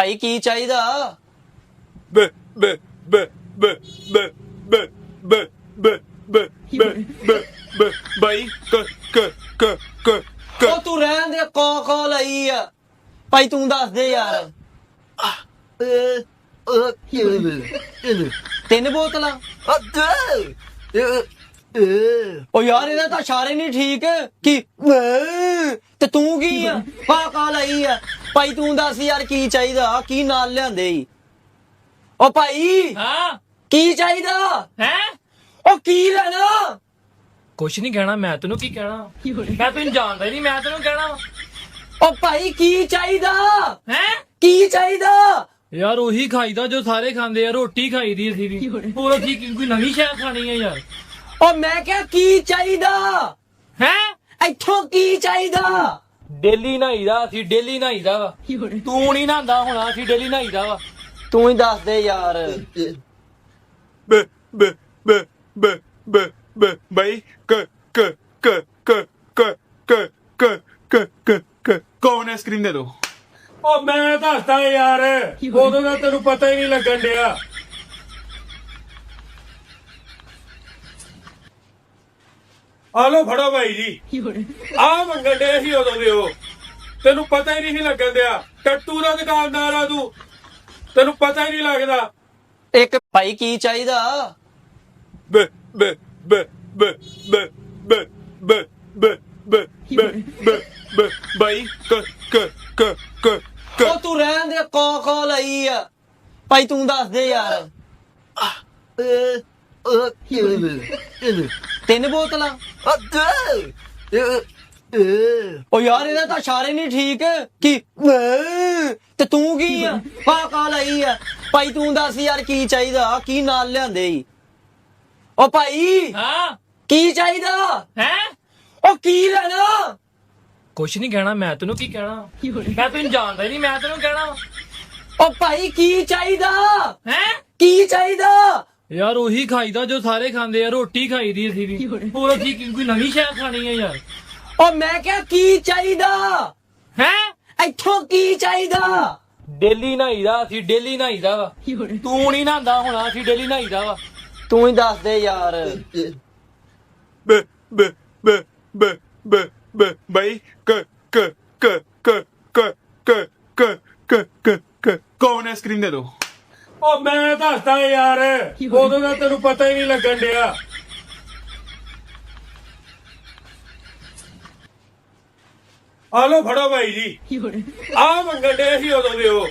ਭਾਈ ਕੀ ਚਾਹੀਦਾ ਬ ਬ ਬ ਬ ਬ ਬ ਬ ਬ ਬ ਬ ਬ ਬ ਬਾਈ ਕ ਕ ਕ ਕ ਕ ਉਹ ਤੂੰ ਰਹਿਣ ਦੇ ਕੋ ਕੋ ਲਈ ਆ ਭਾਈ ਤੂੰ ਦੱਸ ਦੇ ਯਾਰ ਤਿੰਨ ਬੋਤਲਾਂ ਉਹ ਯਾਰ ਇਹਦਾ ਤਾਂ ਇਸ਼ਾਰੇ ਨਹੀਂ ਠੀਕ ਕੀ ਤੇ ਤੂੰ ਕੀ ਆ ਕਾ ਕਾ ਲਈ ਆ ਭਾਈ ਤੂੰ ਦੱਸ ਯਾਰ ਕੀ ਚਾਹੀਦਾ? ਕੀ ਨਾਲ ਲਿਆਂਦੇ ਈ? ਉਹ ਭਾਈ! ਹਾਂ। ਕੀ ਚਾਹੀਦਾ? ਹੈ? ਉਹ ਕੀ ਲੈਣਾ? ਕੁਛ ਨਹੀਂ ਕਹਿਣਾ ਮੈਂ ਤੈਨੂੰ ਕੀ ਕਹਿਣਾ? ਮੈਂ ਤੈਨੂੰ ਜਾਣਦਾ ਹੀ ਨਹੀਂ ਮੈਂ ਤੈਨੂੰ ਕਹਿਣਾ ਉਹ ਭਾਈ ਕੀ ਚਾਹੀਦਾ? ਹੈ? ਕੀ ਚਾਹੀਦਾ? ਯਾਰ ਉਹੀ ਖਾਈਦਾ ਜੋ ਸਾਰੇ ਖਾਂਦੇ ਆ ਰੋਟੀ ਖਾਈਦੀ ਅਸੀਂ ਵੀ। ਹੋਰ ਅਸੀਂ ਕੀ- ਕੋਈ ਨਵੀਂ ਸ਼ੈ ਖਾਣੀ ਆ ਯਾਰ। ਉਹ ਮੈਂ ਕਿਹਾ ਕੀ ਚਾਹੀਦਾ? ਹੈ? ਇੱਥੋਂ ਕੀ ਚਾਹੀਦਾ? ਡੇਲੀ ਨਹਾਈਦਾ ਅਸੀਂ ਡੇਲੀ ਨਹਾਈਦਾ ਵਾ। ਤੂੰ ਨਹੀਂ ਨਹਾਉਂਦਾ ਹੁਣ ਅਸੀਂ ਡੇਲੀ ਨਹਾਈਦਾ ਵਾ। ਤੂੰ ਹੀ ਦੱਸ ਦੇ ਯਾਰ। ਬ ਬ ਬ ਬ ਬ ਬ ਬਾਈ ਕ ਕ ਕ ਕ ਕ ਕ ਕ ਕ ਕ ਕ। ਕੌਣ ਆਈਸਕ੍ਰੀਮ ਦੇ ਦੋ? ਉਹ ਮੈਂ ਦੱਸਦਾ ਯਾਰ ਉਦੋਂ ਦਾ ਤੈਨੂੰ ਪਤਾ ਹੀ ਨਹੀਂ ਲੱਗਣ ਡਿਆ। ਆ ਲੋ ਫੜੋ ਭਾਈ ਜੀ ਆ ਮੰਗਣ ਡੇ ਸੀ ਉਦੋਂ ਦੇ ਉਹ ਤੈਨੂੰ ਪਤਾ ਹੀ ਨਹੀਂ ਲੱਗਣ ਡਿਆ ਟੱਟੂ ਦਾ ਦੁਕਾਨਦਾਰ ਆ ਤੂੰ ਤੈਨੂੰ ਪਤਾ ਹੀ ਨਹੀਂ ਲੱਗਦਾ ਇੱਕ ਭਾਈ ਕੀ ਚਾਹੀਦਾ ਬ ਬ ਬ ਬ ਬ ਬ ਬ ਬ ਬ ਬ ਬ ਬ ਬਾਈ ਕ ਕ ਕ ਕ ਕ ਉਹ ਤੂੰ ਰਹਿਣ ਦੇ ਕੋ ਕੋ ਲਈ ਆ ਭਾਈ ਤੂੰ ਦੱਸ ਦੇ ਯਾਰ ਤਿੰਨ ਬੋਤਲਾਂ? ਉਹ ਯਾਰ ਇਹਦਾ ਤਾਂ ਇਸ਼ਾਰੇ ਨਹੀਂ ਠੀਕ। ਕੀ? ਤੇ ਤੂੰ ਕੀ ਆ? ਕਾ ਕਾ ਲਈ ਆ? ਭਾਈ ਤੂੰ ਦੱਸ ਯਾਰ ਕੀ ਚਾਹੀਦਾ? ਕੀ ਨਾਲ ਲਿਆਂਦੇ ਈ? ਉਹ ਭਾਈ! ਹਾਂ? ਕੀ ਚਾਹੀਦਾ? ਹੈ? ਉਹ ਕੀ ਲੈਣਾ? ਕੁਛ ਨਹੀਂ ਕਹਿਣਾ ਮੈਂ ਤੈਨੂੰ ਕੀ ਕਹਿਣਾ? ਮੈਂ ਤੈਨੂੰ ਜਾਣਦਾ ਹੀ ਨਹੀਂ ਮੈਂ ਤੈਨੂੰ ਕਹਿਣਾ। ਉਹ ਭਾਈ ਕੀ ਚਾਹੀਦਾ? ਹੈ? ਕੀ ਚਾਹੀਦਾ? ਯਾਰ ਉਹੀ ਖਾਈਦਾ ਜੋ ਸਾਰੇ ਖਾਂਦੇ ਆ ਰੋਟੀ ਖਾਈਦੀ ਅਸੀਂ ਵੀ ਹੋਰ ਅਸੀਂ ਕੀ- ਕੋਈ ਨਵੀਂ ਸ਼ੈ ਖਾਣੀ ਆ ਯਾਰ ਉਹ ਮੈਂ ਕਿਹਾ ਕੀ ਚਾਹੀਦਾ ਹੈ ਇੱਥੋਂ ਕੀ ਚਾਹੀਦਾ ਡੇਲੀ ਨਹਾਈਦਾ ਅਸੀਂ ਡੇਲੀ ਨਹਾਈਦਾ ਵਾ ਤੂੰ ਨਹੀਂ ਨਹਾਉਂਦਾ ਹੁਣ ਅਸੀਂ ਡੇਲੀ ਨਹਾਈਦਾ ਵਾ ਤੂੰ ਹੀ ਦੱਸ ਦੇ ਯਾਰ ਬ ਬ ਬ ਬ ਬ ਬ ਬਾਈ ਕ ਕ ਕ ਕ ਕ ਕ ਕ ਕ ਕ ਕ ਕੌਣ ਆਈਸਕ੍ਰੀਮ ਦੇ ਦੋ ਉਹ ਮੈਂ ਦੱਸਦਾ ਯਾਰ ਉਦੋਂ ਦਾ ਤੈਨੂੰ ਪਤਾ ਹੀ ਨਹੀਂ ਲੱਗਣ ਡਿਆ। ਆ ਲੋ ਫੜੋ ਭਾਈ ਜੀ। ਆ ਮੰਗਣ ਡੇ ਸੀ ਉਦੋਂ ਦੇ ਉਹ।